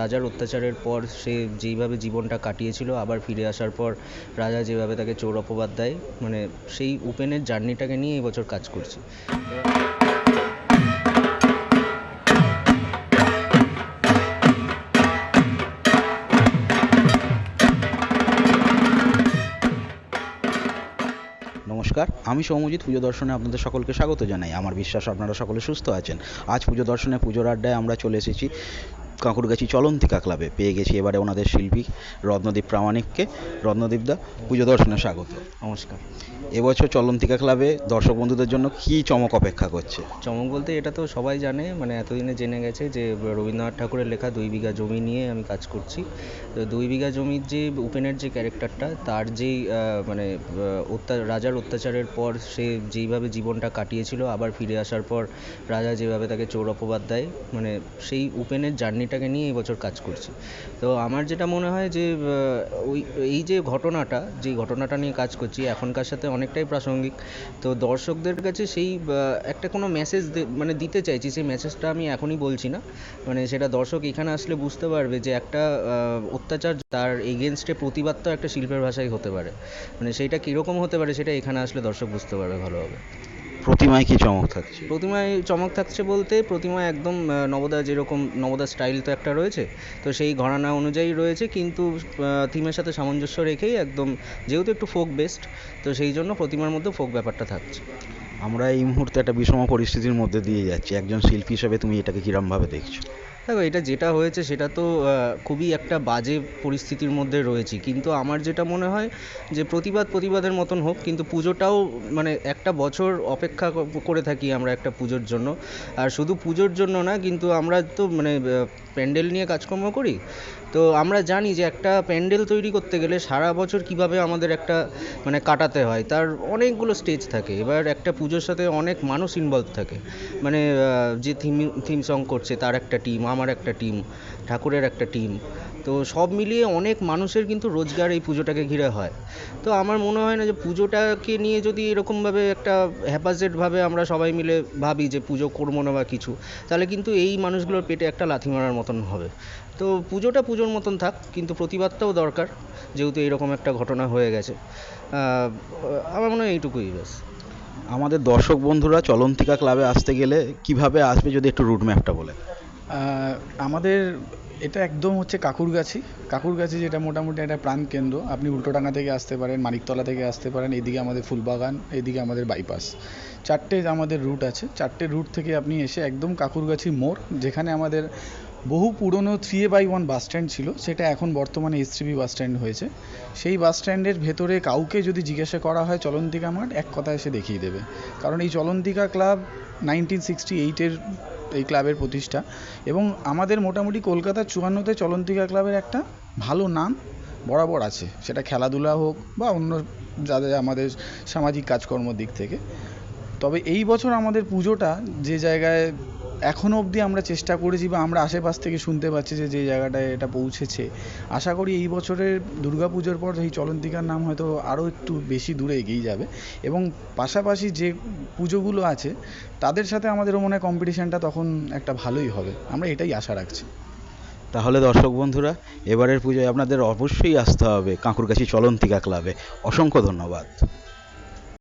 রাজার অত্যাচারের পর সে যেইভাবে জীবনটা কাটিয়েছিল, আবার ফিরে আসার পর রাজা যেভাবে তাকে চোর অপবাদ দেয় মানে সেই উপেনের জার্নিটাকে নিয়ে এবছর কাজ করছি। নমস্কার, আমি সৌমজিৎ, পুজো দর্শনে আপনাদের সকলকে স্বাগত জানাই। আমার বিশ্বাস আপনারা সকলে সুস্থ আছেন। আজ পুজো দর্শনে পুজোর আড্ডায় আমরা চলে এসেছি কাঁকুরগাছি চলন্তিকা ক্লাবে পেয়ে গেছি এবারে ওনাদের শিল্পী রত্নদীপ প্রামাণিককে। রত্নদীপদা পুজো দর্শনে স্বাগত। নমস্কার। এবছর চলন্তিকা ক্লাবে দর্শক বন্ধুদের জন্য কী চমক অপেক্ষা করছে? চমক বলতে এটা তো সবাই জানে মানে এতদিনে জেনে গেছে যে রবীন্দ্রনাথ ঠাকুরের লেখা দুই বিঘা জমি নিয়ে আমি কাজ করছি। তো দুই বিঘা জমির যে উপেনের যে ক্যারেক্টারটা তার যেই মানে অত্যা রাজার অত্যাচারের পর সে যেইভাবে জীবনটা কাটিয়েছিল আবার ফিরে আসার পর রাজা যেভাবে তাকে চোর অপবাদ দেয় মানে সেই উপেনের জার্নিটাকে নিয়ে এবছর কাজ করছি। তো আমার যেটা মনে হয় যে ওই, এই যে ঘটনাটা যে ঘটনাটা নিয়ে কাজ করছি, এখনকার সাথে অনেকটাই প্রাসঙ্গিক। তো দর্শকদের কাছে সেই একটা কোনো মেসেজ মানে দিতে চাইছি, সেই মেসেজটা আমি এখনই বলছি না। মানে সেটা দর্শক এখানে আসলে বুঝতে পারবে যে একটা অত্যাচার তার এগেনস্টে প্রতিবাদ তো একটা শিল্পের ভাষায় হতে পারে। মানে সেইটা কীরকম হতে পারে সেটা এখানে আসলে দর্শক বুঝতে পারবে ভালোভাবে। প্রতিমায় কি চমক থাকছে? প্রতিমায় চমক থাকছে বলতে প্রতিমা একদম নবদা যেরকম নবদা স্টাইল তো একটা রয়েছে। তো সেই ঘরানা অনুযায়ী রয়েছে কিন্তু থিমের সাথে সামঞ্জস্য রেখেই একদম যেহেতু একটু ফোক বেস্ট তো সেই জন্য প্রতিমার মধ্যে ফোক ব্যাপারটা থাকছে। আমরা এই মুহূর্তে একটা বিষম পরিস্থিতির মধ্যে দিয়ে যাচ্ছি। একজন শিল্পী হিসাবে তুমি এটাকে কীরমভাবে দেখছ? দেখো, এটা যেটা হয়েছে সেটা তো খুবই একটা বাজে পরিস্থিতির মধ্যে রয়েছি। কিন্তু আমার যেটা মনে হয় যে প্রতিবাদ প্রতিবাদের মতন হোক, কিন্তু পুজোটাও মানে একটা বছর অপেক্ষা করে থাকি আমরা একটা পুজোর জন্য। আর শুধু পুজোর জন্য না, কিন্তু আমরা তো মানে প্যান্ডেল নিয়ে কাজকর্ম করি। তো আমরা জানি যে একটা প্যান্ডেল তৈরি করতে গেলে সারা বছর কীভাবে আমাদের একটা মানে কাটাতে হয়, তার অনেকগুলো স্টেজ থাকে। এবার একটা পুজোর সাথে অনেক মানুষ ইনভলভ থাকে। মানে যে থিম থিম সং করছে, তার একটা টিম আমার একটা টিম ঠাকুরের একটা টিম তো সব মিলিয়ে অনেক মানুষের কিন্তু রোজগার এই পুজোটাকে ঘিরে হয়। তো আমার মনে হয় না যে পুজোটাকে নিয়ে যদি এরকমভাবে একটা হ্যাপাজেডভাবে আমরা সবাই মিলে ভাবি যে পুজো করব না বা কিছু, তাহলে কিন্তু এই মানুষগুলোর পেটে একটা লাথি মারার মতন হবে। তো পুজোটা পুজোর মতন থাক কিন্তু প্রতিবাদটাও দরকার যেহেতু এরকম একটা ঘটনা হয়ে গেছে। আমার মনে হয় এইটুকুই ব্যাস। আমাদের দর্শক বন্ধুরা চলন্তিকা ক্লাবে আসতে গেলে কীভাবে আসবে যদি একটু রুট ম্যাপটা বলে আমাদের এটা একদম হচ্ছে কাকুরগাছি। কাকুরগাছি যেটা মোটামুটি একটা প্রাণকেন্দ্র আপনি উল্টোডাঙ্গা থেকে আসতে পারেন মানিকতলা থেকে আসতে পারেন এদিকে আমাদের ফুলবাগান এদিকে আমাদের বাইপাস চারটে আমাদের রুট আছে। চারটে রুট থেকে আপনি এসে একদম কাকুরগাছি মোড় যেখানে আমাদের বহু পুরনো three A by one bus stand ছিল, সেটা এখন বর্তমানে এস বাস স্ট্যান্ড হয়েছে। সেই বাস স্ট্যান্ডের ভেতরে কাউকে যদি জিজ্ঞাসা করা হয় চলন্তিকা মাঠ, এক কথায় এসে দেখিয়ে দেবে। কারণ এই চলন্তিকা ক্লাব নাইনটিন সিক্সটি এইটের এই ক্লাবের প্রতিষ্ঠা এবং আমাদের মোটামুটি কলকাতার চুয়ান্নতে চলন্তিকা ক্লাবের একটা ভালো নাম বরাবর আছে। সেটা খেলাধুলা হোক বা অন্য যাদের আমাদের সামাজিক কাজকর্ম দিক থেকে। তবে এই বছর আমাদের পুজোটা যে জায়গায় এখনও অবধি আমরা চেষ্টা করেছি বা আমরা আশেপাশ থেকে শুনতে পাচ্ছি যে যে জায়গাটায় এটা পৌঁছেছে। আশা করি এই বছরের দুর্গাপুজোর পর এই চলন্তিকার নাম হয়তো আরও একটু বেশি দূরে এগিয়ে যাবে এবং পাশাপাশি যে পুজোগুলো আছে, তাদের সাথে আমাদেরও মনে হয় কম্পিটিশানটা তখন একটা ভালোই হবে। আমরা এটাই আশা রাখছি। তাহলে দর্শক বন্ধুরা, এবারের পুজোয় আপনাদের অবশ্যই আসতে হবে কাঁকুরগাছি চলন্তিকা ক্লাবে। অসংখ্য ধন্যবাদ।